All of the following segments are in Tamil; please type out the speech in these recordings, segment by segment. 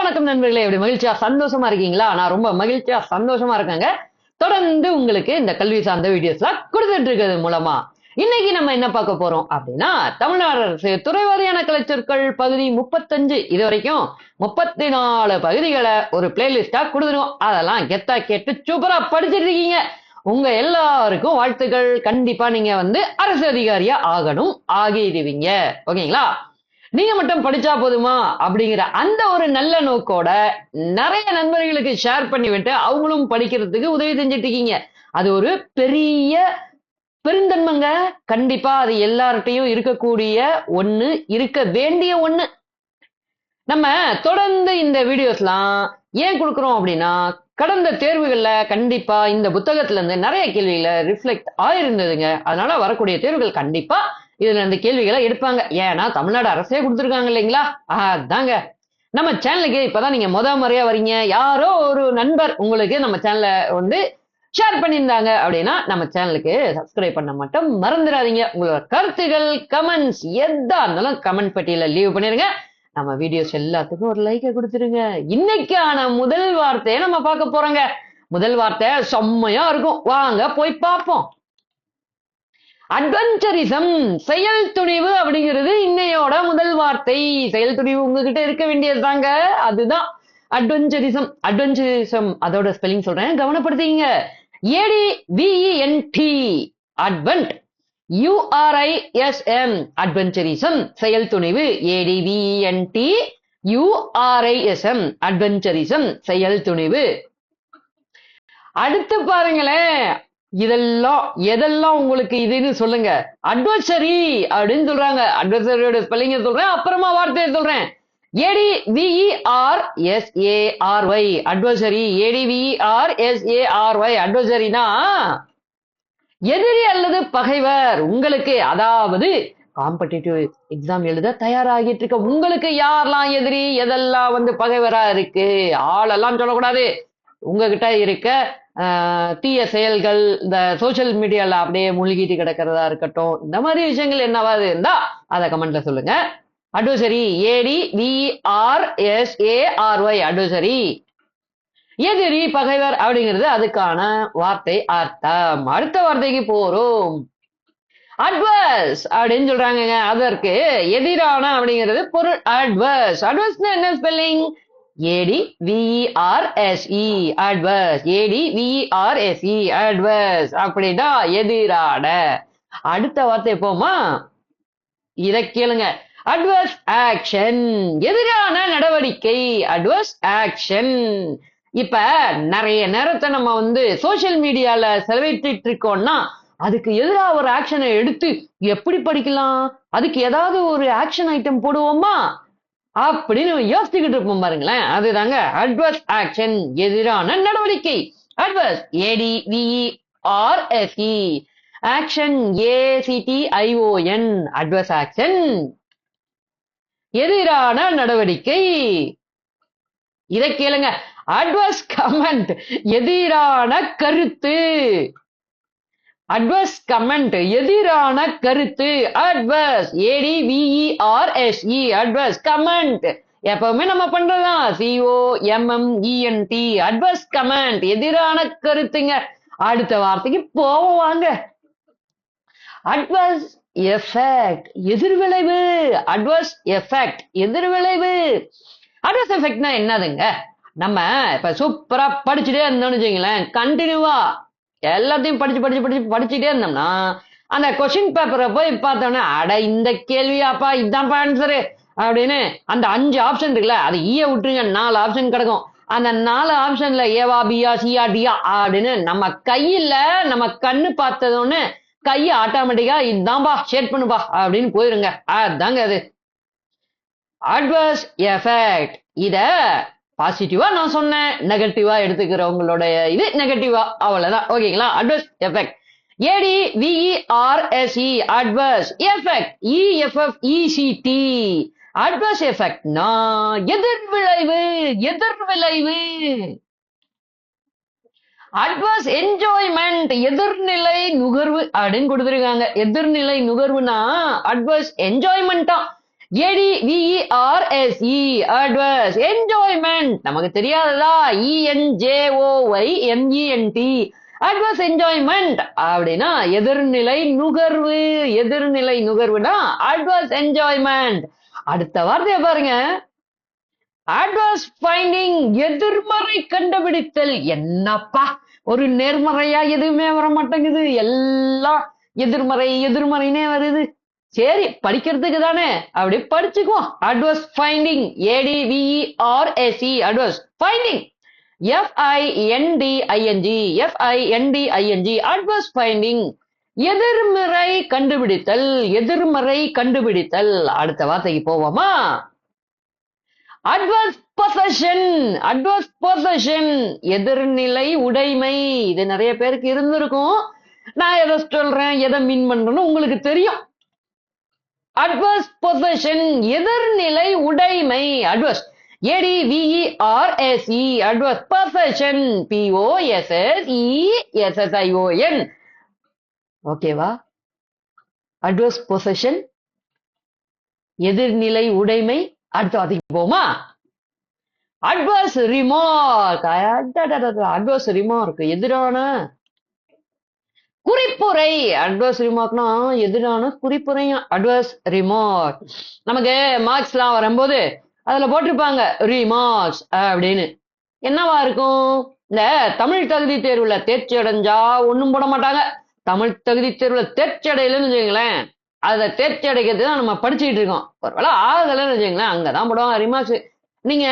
வணக்கம் நண்பர்களே. எப்படி மகிழ்ச்சியா சந்தோஷமா இருக்கீங்களா? நான் ரொம்ப மகிழ்ச்சியா சந்தோஷமா இருக்கேங்க. தொடர்ந்து உங்களுக்கு இந்த கல்வி சார்ந்த வீடியோஸ்லாம் கொடுத்துட்டு இருக்கிறது மூலமா. இன்னைக்கு நம்ம என்ன பார்க்க போறோம் அப்படின்னா தமிழ்நாடு அரசு துறைவாரியான கலைச்சொற்கள் பகுதி முப்பத்தஞ்சு இது வரைக்கும் முப்பத்தி நாலு பகுதிகளை ஒரு பிளேலிஸ்டா கொடுத்துருவோம் அதெல்லாம் கெத்தா கேட்டு சூப்பரா படிச்சிட்டு இருக்கீங்க. உங்க எல்லாருக்கும் வாழ்த்துக்கள். கண்டிப்பா நீங்க வந்து அரசு அதிகாரியா ஆகணும் ஆகிடுவீங்க ஓகேங்களா? நீங்க மட்டும் படிச்சா போதுமா? அப்படிங்கிற அந்த ஒரு நல்ல நோக்கோட நிறைய நண்பர்களுக்கு ஷேர் பண்ணி விட்டு அவங்களும் படிக்கிறதுக்கு உதவி செஞ்சுட்டு இருக்கீங்க. அது ஒரு பெரிய பெருந்தன்மைங்க. கண்டிப்பா அது எல்லார்ட்டையும் இருக்கக்கூடிய ஒண்ணு இருக்க வேண்டிய ஒண்ணு. நம்ம தொடர்ந்து இந்த வீடியோஸ்லாம் ஏன் கொடுக்குறோம் அப்படின்னா கடந்த தேர்வுகள்ல கண்டிப்பா இந்த புத்தகத்துல இருந்து நிறைய கேள்விகளை ரிஃப்ளெக்ட் ஆயிருந்ததுங்க. அதனால வரக்கூடிய தேர்வுகள் கண்டிப்பா இதுல அந்த கேள்விகளை எடுப்பாங்க. ஏன்னா தமிழ்நாடு அரசே கொடுத்துருக்காங்க இல்லைங்களா? அதாங்க. நம்ம சேனலுக்கு இப்பதான் நீங்க முத முறையா வரீங்க யாரோ ஒரு நண்பர் உங்களுக்கு நம்ம சேனலை வந்து ஷேர் பண்ணியிருந்தாங்க அப்படின்னா நம்ம சேனலுக்கு சப்ஸ்கிரைப் பண்ண மட்டும் மறந்துடாதீங்க. உங்களோட கருத்துகள் கமெண்ட்ஸ் எதா இருந்தாலும் கமெண்ட் பட்டியல லீவ் பண்ணிருங்க. நம்ம வீடியோஸ் எல்லாத்துக்கும் ஒரு லைக்கை கொடுத்துருங்க. இன்னைக்கான முதல் வார்த்தையை நம்ம பார்க்க போறோங்க. முதல் வார்த்தை செம்மையா இருக்கும். வாங்க போய் பார்ப்போம். அட்வென்ச்சரிசம் செயல் துணிவு அப்படிங்கிறது இன்னையோட முதல் வார்த்தை. செயல் துணிவு உங்ககிட்ட இருக்க வேண்டியது தாங்க அதுதான் அட்வென்ச்சரிசம் அட்வென்ச்சரிசம் அதோட ஸ்பெல்லிங் சொல்றேன். கவனப்படுத்திங்க ஏடி விஇஎன்டி அட்வென்ட் யூஆர்ஐஎஸ்எம் அட்வென்ச்சரிசம் செயல் துணிவு ஏடிவிஎன்டி யூஆர்ஐஎஸ்எம் அட்வென்ச்சரிசம் செயல் துணிவு. அடுத்து பாருங்களேன். இதெல்லாம் எதெல்லாம் உங்களுக்கு இதுன்னு சொல்லுங்க. அட்வர்சரி அப்படின்னு சொல்றாங்க. அட்வர்சரியோட ஸ்பெல்லிங்க சொல்றேன் அப்புறமா வார்த்தையை சொல்றேன். A D V E R S A R Y adversary A D V E R S A R Y அட்வர்சரினா எதிரி அல்லது பகைவர் உங்களுக்கு அதாவது காம்படிட்டிவ் எக்ஸாம் எழுத தயாராகிட்டு இருக்க உங்களுக்கு யாரெல்லாம் எதிரி? எதெல்லாம் வந்து பகைவரா இருக்கு? ஆளெல்லாம் சொல்லக்கூடாது. உங்ககிட்ட இருக்க ஆஹ், தீய செயல்கள் இந்த சோசியல் மீடியால அப்படியே மூழ்கிட்டு கிடக்கிறதா இருக்கட்டும் இந்த மாதிரி விஷயங்கள் என்னவாது இருந்தா அதை கமெண்ட்ல சொல்லுங்க. Adversary A D V R S A R எதிரி பகைவர் அப்படிங்கிறது அதுக்கான வார்த்தை அர்த்தம். அடுத்த வார்த்தைக்கு போறோம். அட்வர்ஸ் அப்படின்னு சொல்றாங்க அதற்கு எதிரான அப்படிங்கிறது பொருள் அட்வர்ஸ் அட்வர்ஸ்னா என்ன spelling A D V E R S E adverse A D V E R S E adverse அப்படின்னா எதிரான. அடுத்த வார்த்தை போமா இதை கேளுங்க. அட்வர்ஸ் ஆக்ஷன் எதிரான நடவடிக்கை. அட்வர்ஸ் ஆக்ஷன் இப்ப நிறைய நேரத்தை நம்ம வந்து சோசியல் மீடியால செலவிட்டு இருக்கோம்னா அதுக்கு எதிராக ஒரு ஆக்ஷனை எடுத்து எப்படி படிக்கலாம்? அதுக்கு ஏதாவது ஒரு ஆக்ஷன் ஐட்டம் போடுவோமா? அப்படின்னு யோசிச்சுக்கிட்டு இருப்போம் பாருங்களேன். அதுதாங்க அட்வர்ஸ் ஆக்ஷன் எதிரான நடவடிக்கை. Adverse A D V E R S E action A C T I O N adverse action எதிரான நடவடிக்கை. இதை கேளுங்க. அட்வர்ஸ் கமெண்ட் எதிரான கருத்து. அட்வர்ஸ் கமெண்ட் எதிரான கருத்து. Adverse A D V E R adverse comment எப்பவுமே நம்ம பண்றதுதான். C O M M E N T adverse comment எதிரான கருத்துங்க. அடுத்த வார்த்தைக்கு போவோம் வாங்க. அட்வர்ஸ் எஃபெக்ட் எதிர்விளைவு. அட்வர்ஸ் எஃபெக்ட் எதிர்விளைவு. அட்வர்ஸ் எஃபெக்ட்னா என்னதுங்க? நம்ம இப்ப சூப்பரா படிச்சுட்டே இருந்தோம்னு வச்சுங்களேன் கண்டினியூவா எல்லாத்தையும் படிச்சு படிச்சு படிச்சு படிச்சுட்டே இருந்தோம்னா அந்த கொஸ்டின் பேப்பரை போய் பார்த்தோன்னே அட இந்த கேள்வியாப்பா இதான்ப்பா ஆன்சரு அப்படின்னு அந்த அஞ்சு ஆப்ஷன் இருக்குல்ல அது ஈய விட்டுருங்க நாலு ஆப்ஷன் கிடக்கும். அந்த நாலு ஆப்ஷன்ல ஏவா பியா சியா டியா அப்படின்னு நம்ம கையில நம்ம கண்ணு பார்த்ததோன்னு கையை ஆட்டோமேட்டிக்கா இதுதான்பா ஷேட் பண்ணுப்பா அப்படின்னு போயிருங்க. அதாங்க அது. அட்வர்ஸ் எஃபெக்ட் இத பாசிட்டிவா நான் சொன்னேன். நெகட்டிவா எடுத்துக்கிறவங்களோட இது நெகட்டிவா அவ்வளவுதான். ஓகேங்களா adverse effect A D V E R S E adverse effect E F F E C T adverse எஃபெக்ட்னா எதிர்விளைவு எதிர்விளைவு அட்வர்ஸ் என்ஜாய்மெண்ட் எதிர்நிலை நுகர்வு அப்படின்னு கொடுத்துருக்காங்க. எதிர்நிலை நுகர்வுனா adverse என்ஜாய்மெண்டா A D V E R S E adverse enjoyment நமக்கு தெரியாததா? E N J O Y எம்இஎன்டி adverse enjoyment அப்படின்னா எதிர்நிலை நுகர்வு. எதிர்நிலை நுகர்வுனா அட்வர்ஸ் என்ஜாய்மெண்ட் அடுத்த வார்த்தையை பாருங்க. அட்வர்ஸ் ஃபைண்டிங் எதிர்மறை கண்டுபிடித்தல். என்னப்பா? ஒரு நேர்மறையா எதுவுமே வர மாட்டேங்குது எல்லாம் எதிர்மறை எதிர்மறைனே வருது. சரி படிக்கிறதுக்கு தானே அப்படி படிச்சுக்குவோம். Adverse finding ஏடிவிஇஆர்எஸ்இ adverse finding எஃப்ஐஎன்டிஐஎன்ஜி எஃப்ஐஎன்டிஐஎன்ஜி adverse finding எதிர்மறை கண்டுபிடித்தல். எதிர்மறை கண்டுபிடித்தல். அடுத்த வார்த்தைக்கு போவோமா? அட்வர்ஸ் பொசஷன் அட்வர்ஸ் பொசஷன் எதிர்நிலை உடைமை. இது நிறைய பேருக்கு இருந்திருக்கும். நான் எதை சொல்றேன் எதை மீன் பண்றேன்னு உங்களுக்கு தெரியும். அட்வர்ஸ் பொசஷன் எதிர்நிலை உடைமை adverse A D V E R S E adverse possession பிஓஎஸ்எஸ்இஎஸ்எஸ்ஐஓஎன் ஓகேவா அட்வர்ஸ் பொசஷன் எதிர்நிலை உடைமை அடுத்த வார்த்தைக்கு போமா அட்வர்ஸ் ரிமார்க் அட்வர்ஸ் ரிமார்க் எதிரான குறிப்புரை அட்வர்ஸ் ரிமார்க்னா எதிரான குறிப்புரை அட்வர்ஸ் ரிமார்க் நமக்கு மார்க்ஸ் எல்லாம் வரும்போது அதுல போட்டிருப்பாங்க ரிமார்க்ஸ் அப்படின்னு. என்னவா இருக்கும்? இந்த தமிழ் தகுதி தேர்வுல தேர்ச்சி அடைஞ்சா ஒண்ணும் போட மாட்டாங்க. தமிழ் தகுதி தேர்வுல தேர்ச்சி அடையலன்னு வச்சுங்களேன் அதை தேர்ச்சி அடைக்கிறது தான் நம்ம படிச்சுக்கிட்டு இருக்கோம். ஒருவேளை ஆகலைன்னு வச்சுங்களேன் அங்கதான் போடுவாங்க ரிமார்க்ஸ் நீங்க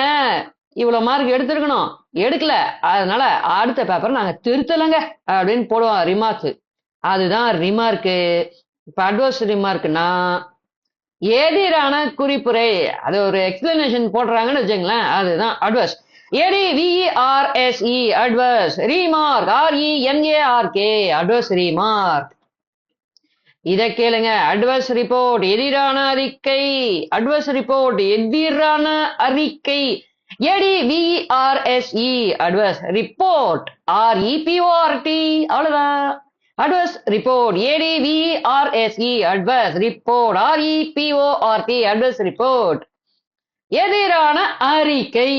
இவ்வளவு மார்க் எடுத்திருக்கணும். எடுக்கல. அதனால அடுத்த பேப்பர் நாங்க திருத்தலைங்க அப்படின்னு போடுவோம் ரிமார்க்ஸ் அதுதான் ரிமார்க்கு இப்போ அட்வர்ஸ் ரிமார்க்னா எதிரான குறிப்புரை அது ஒரு எக்ஸ்பிளனேஷன் போடுறாங்கன்னு வச்சுங்களேன் அதுதான் adverse A D V E R S E adverse remark R E M A R K adverse remark இத கேளுங்க அட்வர்ஸ் ரிப்போர்ட் எதிரான அறிக்கை. அட்வர்ஸ் ரிப்போர்ட் எதிரான அறிக்கை. ஏடி விஆர்எஸ்இ adverse report R E P O R T அவ்வளவுதான். Adverse report A D V R S E adverse report R E P O R T adverse report எதிரான அறிக்கை.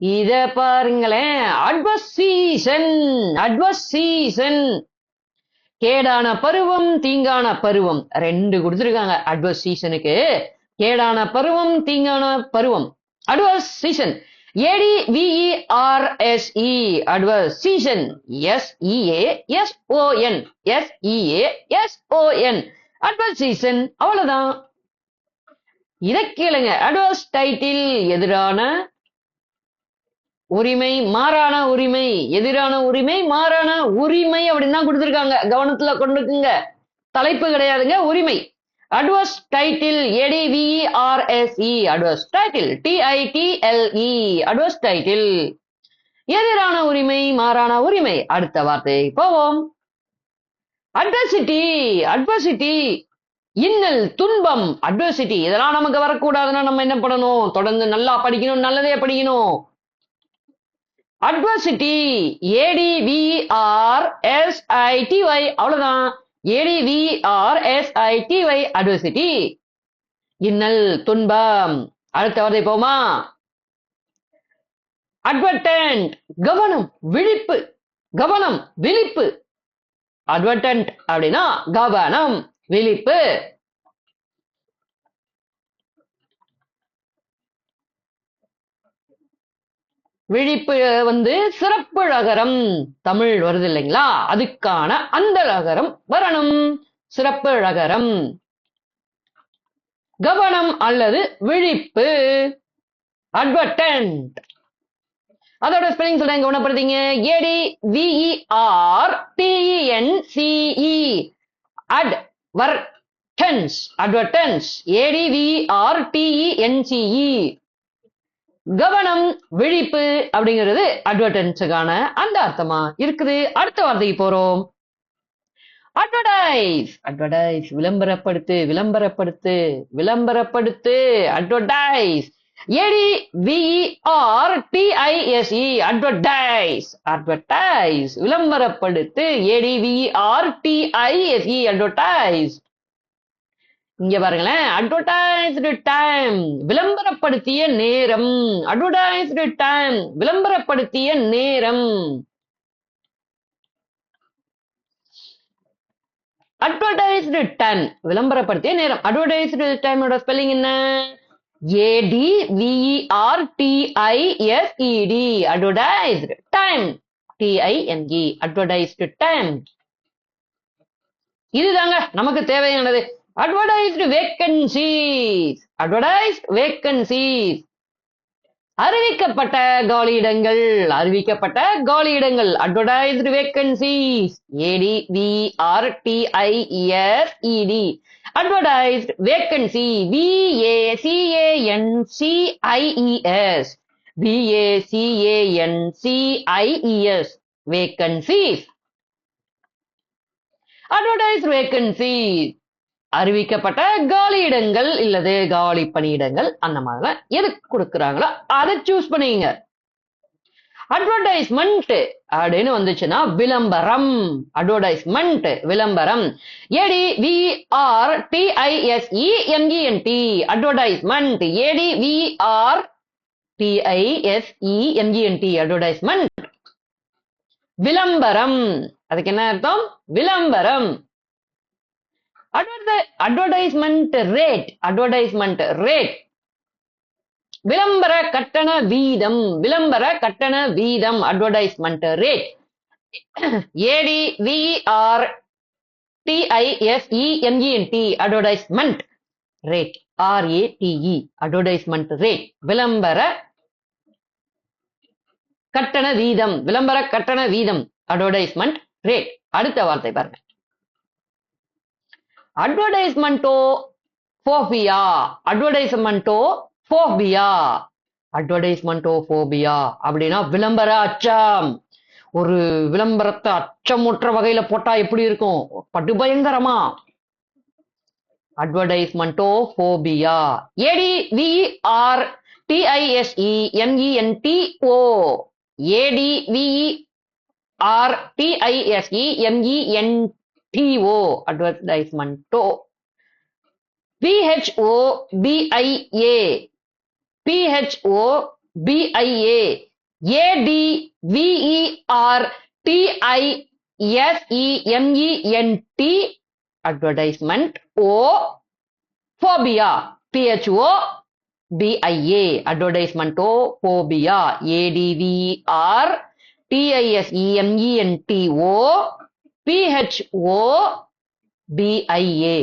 இத பாருங்களேன். அட்வர்ஸ் சீசன் அட்வர்ஸ் சீசன் கேடான பருவம் தீங்கான பருவம். ரெண்டு கொடுத்துருக்காங்க அட்வர்ஸ் சீசனுக்கு கேடான பருவம் தீங்கான பருவம். Adverse season A D V E R S E adverse season S E A S O N S E A S O N adverse season அவ்வளவுதான். இதை கேளுங்க. அட்வர்ஸ் டைட்டில் எதிரான உரிமை மாறான உரிமை. எதிரான உரிமை மாறான உரிமை அப்படின்னு தான் கொடுத்துருக்காங்க. கவனத்துல கொண்டுக்குங்க தலைப்பு கிடையாதுங்க. உரிமை. Adverse title A D V R S E adverse title T I T L E adverse title எதிரான உரிமை மாறான உரிமை. அடுத்த வார்த்தை போவோம். அட்வர்சிட்டி அட்வர்சிட்டி இன்னல் துன்பம் அட்வர்சிட்டி இதெல்லாம் நமக்கு வரக்கூடாதுன்னா நம்ம என்ன பண்ணணும்? தொடர்ந்து நல்லா படிக்கணும் நல்லதே படிக்கணும். அட்வர்சிட்டி ஏடிவிஆர் எஸ்ஐடிஒய் அவ்வளவுதான். ஏடிவிஆர்எஸ்ஐடிஒய் அட்வர்சிட்டி இன்னல் துன்பம். அடுத்த வார்த்தை போமா? அட்வர்டன்ட் கவனம் விழிப்பு. கவனம் விழிப்பு. அட்வர்டன்ட் அப்படின்னா கவனம் விழிப்பு. விழிப்பு வந்து சிறப்பு அகரம் தமிழ் வருது இல்லைங்களா? அதுக்கான அந்த அகரம் வரணும். சிறப்பு அகரம் கவனம் அல்லது விழிப்பு. அட்வர்டன்ட் அதோட ஸ்பெல்லிங் சொல்றேன் கவனப்படுத்தீங்க. A D V E R T E N C E advertence advertence A D V E R T E N C E கவனம் விழிப்பு அப்படிங்கிறது அட்வர்டன்ஸுக்கான அந்த அர்த்தமா இருக்குது. அடுத்த வார்த்தைக்கு போறோம். அட்வர்டைஸ் அட்வர்டைஸ் விளம்பரப்படுத்து விளம்பரப்படுத்து விளம்பரப்படுத்து advertise A D V E R T I S E advertise advertise விளம்பரப்படுத்து A D V E R T I S E advertise இங்க பாருங்களேன். அட்வர்டைஸ்டு டைம் விளம்பரப்படுத்திய நேரம். அட்வர்டைஸ்டு டைம் விளம்பரப்படுத்திய நேரம். அட்வர்டைஸ்டு டைம் விளம்பரப்படுத்திய நேரம். அட்வர்டைஸ்டு டைமோட ஸ்பெல்லிங் என்ன? A D V E R T I S E D advertised time T I M E advertised time இதுதாங்க நமக்கு தேவையானது. அட்வர்டைஸ்டு வேக்கன்சிஸ் அட்வர்டைஸ்ட் வேக்கன்சிஸ் அறிவிக்கப்பட்ட காலியிடங்கள். அறிவிக்கப்பட்ட காலியிடங்கள். Advertised vacancies A D V R T I S E D advertised vacancy V A C A N C I E S V A C A N C I E S vacancies advertise vacancy அறிவிக்கப்பட்ட காலியிடங்கள் இல்லது காலி பணியிடங்கள் அந்த மாதிரிலாம் எதுக்கு கொடுக்குறாங்களோ அதை சூஸ் பண்ணிங்க. அட்வர்டைஸ்மெண்ட் அப்படின்னு வந்துச்சுன்னா விளம்பரம். அட்வர்டைஸ்மெண்ட் விளம்பரம். A D V R T I S E M E N T advertisement A D V R T I S E M E N T advertisement விளம்பரம். அதுக்கு என்ன அர்த்தம்? விளம்பரம். அட்வர்டைஸ்மெண்ட் ரேட் அட்வர்டைஸ்மெண்ட் ரேட் விளம்பர கட்டண வீதம் விளம்பர கட்டண வீதம் அட்வர்டைஸ்மெண்ட் ரேட் ஏடி VR டிஐஎஸ்இஎம்இஎன்டி advertisement rate ஆர்ஏடிஇ advertisement rate விளம்பர கட்டண வீதம் விளம்பர கட்டண வீதம் அட்வர்டைஸ்மெண்ட் ரேட் அடுத்த வார்த்தை பாருங்க. Advertisementophobia advertisementophobia advertisementophobia அப்படின்னா விளம்பர அச்சம். ஒரு விளம்பரத்தை அச்சமுற்ற வகையில போட்டா எப்படி இருக்கும்? படுபயங்கரமா. அட்வர்டைஸ்மெண்டோ போபியா ஏடி வி ஆர் டிஐஎஸ்இ எம்இஎன்டி ஏடி விஇ டிஐஎஸ்இ அட்வர்டைஸ்மெண்டோ பிஹெச்ஓ பிஐஏ பிஹெச்ஓ பிஐஏ ஏடி விஇஆர் டிஐஎஸ்இ எம்இஎன்டி அட்வர்டைஸ்மெண்ட் ஓ ஃபோபியா பிஹெச்ஓ பிஐஏ அட்வர்டைஸ்மெண்டோ போபியா ஏடிவிஆர் டிஐஎஸ்இஎம்இஎன்டிஓ பிஹெச்ஓ பிஐஏ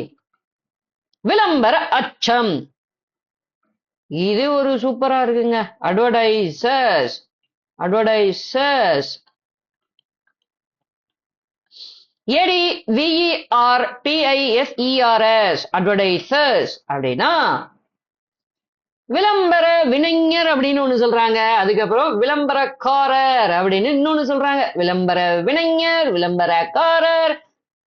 விளம்பர அச்சம். இது ஒரு சூப்பரா இருக்குங்க. அட்வர்டைசர்ஸ் அட்வர்டைசர்ஸ் ஏடி விஇஆர் டிஐஎஸ்இஆர்எஸ் அட்வர்டைசர்ஸ் அப்படின்னா விளம்பர வினைஞர் அப்படின்னு ஒண்ணு சொல்றாங்க. அதுக்கப்புறம் விளம்பரக்காரர் அப்படின்னு இன்னொன்னு சொல்றாங்க. விளம்பர வினைஞர் விளம்பரக்காரர்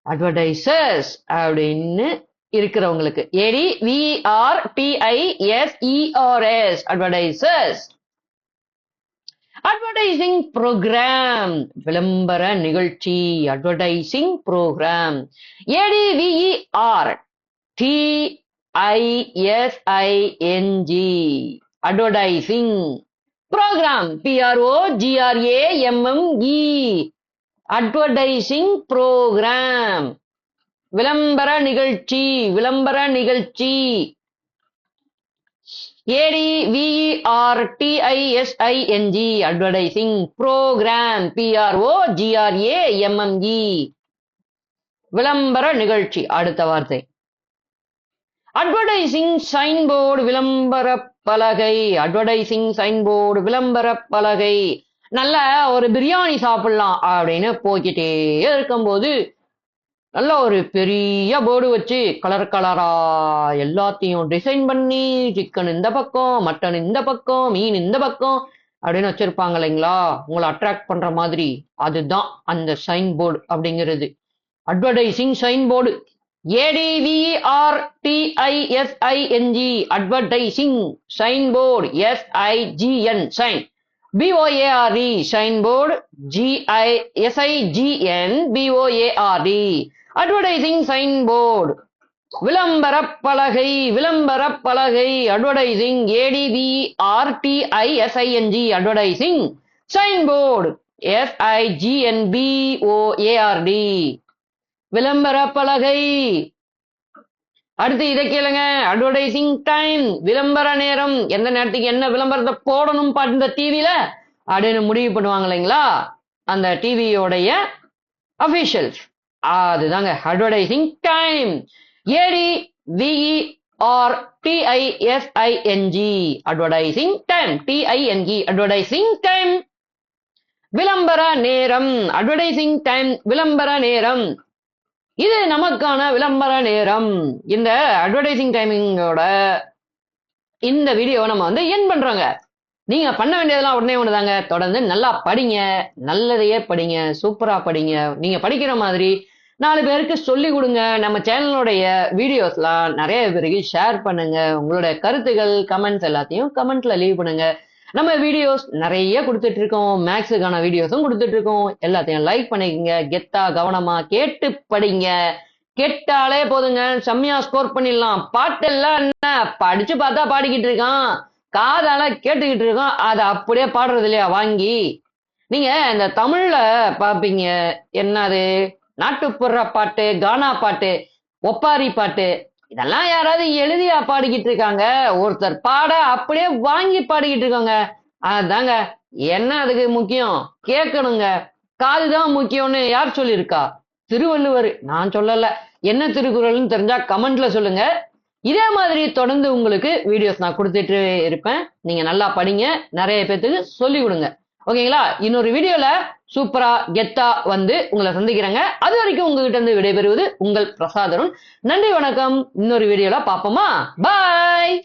அட்வர்டைசர்ஸ் அப்படின்னு இருக்கிறவங்களுக்கு. A D V R T I S E R S advertisers advertising programme விளம்பர நிகழ்ச்சி advertising programme A D V E R T I S I N G advertising programme P R O G R A M M E advertising programme விளம்பர நிகழ்ச்சி. விளம்பர நிகழ்ச்சி. A D V E R T I S I N G advertising programme P R O G R A M M E விளம்பர நிகழ்ச்சி. அடுத்த வார்த்தை. அட்வர்டைசிங் சைன்போர்டு விளம்பர பலகை. அட்வர்டைசிங் சைன்போர்டு விளம்பர பலகை. நல்ல ஒரு பிரியாணி சாப்பிடலாம் அப்படின்னு போய்கிட்டே இருக்கும்போது நல்ல ஒரு பெரிய போர்டு வச்சு கலர் கலரா எல்லாத்தையும் டிசைன் பண்ணி சிக்கன் இந்த பக்கம் மட்டன் இந்த பக்கம் மீன் இந்த பக்கம் அப்படின்னு வச்சிருப்பாங்க இல்லைங்களா? உங்களை அட்ராக்ட் பண்ற மாதிரி. அதுதான் அந்த சைன் போர்டு அப்படிங்கிறது. Advertising sign board ஏடிவிஆர்டிஐஎஸ்ஐஎன்ஜி advertising sign board SIGN sign பிஓஏஆர்இ sign board GI SIGN பிஓஏஆர்இ advertising sign board விளம்பர பலகை விளம்பர பலகை அட்வர்டைசிங் ஏடிவிஆர்டிஐஎஸ்ஐஎன்ஜி அட்வர்டைசிங் சைன் போர்டு எஸ்ஐஜிஎன்பிஓஏஆர்டி விளம்பர பலகை. அடுத்து இதை கேளுங்க. அட்வர்டைசிங் டைம் விளம்பர நேரம். எந்த நேரத்துக்கு என்ன விளம்பரத்தை போடணும் பா இந்த டிவியில அப்படின்னு முடிவு பண்ணுவாங்க இல்லைங்களா? அந்த டிவியோடைய அபிஷியல்ஸ் அதுதாங்க. Advertising time A D V E R T I S I N G advertising time T I N G advertising time விளம்பர நேரம். அட்வர்டைசிங் டைம் விளம்பர நேரம். இது நமக்கான விளம்பர நேரம். இந்த அட்வர்டைசிங் டைமிங்கோட இந்த வீடியோவை நம்ம வந்து என் பண்றோங்க. நீங்க பண்ண வேண்டியதெல்லாம் உடனே ஒண்ணுதாங்க. தொடர்ந்து நல்லா படிங்க. நல்லதையே படிங்க. சூப்பரா படிங்க. நீங்க படிக்கிற மாதிரி நாலு பேருக்கு சொல்லி கொடுங்க. நம்ம சேனலுடைய வீடியோஸ்லாம் நிறைய பேருக்கு ஷேர் பண்ணுங்க. உங்களுடைய கருத்துகள் கமெண்ட்ஸ் எல்லாத்தையும் கமெண்ட்ல லீவ் பண்ணுங்க. நம்ம வீடியோஸ் நிறைய கொடுத்துட்டு இருக்கோம் மேக்ஸுக்கான வீடியோஸும் கொடுத்துட்டு இருக்கோம் எல்லாத்தையும் லைக் பண்ணிக்கங்க. கெத்தா கவனமா கேட்டு படிங்க. கேட்டாலே போதுங்க. செம்மையா ஸ்கோர் பண்ணிடலாம். பாட்டெல்லாம் என்ன? படிச்சு பார்த்தா பாடிக்கிட்டு இருக்கான். காதால கேட்டுக்கிட்டு இருக்கோம் அதை அப்படியே பாடுறது இல்லையா வாங்கி? நீங்க இந்த தமிழ்ல பாப்பீங்க. என்னது? நாட்டுப்புற பாட்டு கானா பாட்டு ஒப்பாரி பாட்டு இதெல்லாம் யாராவது எழுதியா பாடிக்கிட்டு இருக்காங்க? ஒருத்தர் பாட அப்படியே வாங்கி பாடிக்கிட்டு இருக்காங்க. அதாங்க என்ன அதுக்கு முக்கியம்? கேட்கணுங்க. காதுதான் முக்கியம்னு யார் சொல்லியிருக்கா? திருவள்ளுவர். நான் சொல்லல. என்ன திருக்குறள்னு தெரிஞ்சா கமெண்ட்ல சொல்லுங்க. இதே மாதிரி தொடர்ந்து உங்களுக்கு வீடியோஸ் நான் கொடுத்துட்டு இருப்பேன். நீங்க நல்லா படிங்க. நிறைய பேத்துக்கு சொல்லி கொடுங்க. ஓகேங்களா? இன்னொரு வீடியோல சூப்பரா கெத்தா வந்து உங்களை சந்திக்கிறேங்க. அது வரைக்கும் உங்ககிட்ட இருந்து விடைபெறுவது உங்கள் பிரசாதரன் நன்றி வணக்கம். இன்னொரு வீடியோல பாப்போமா பாய்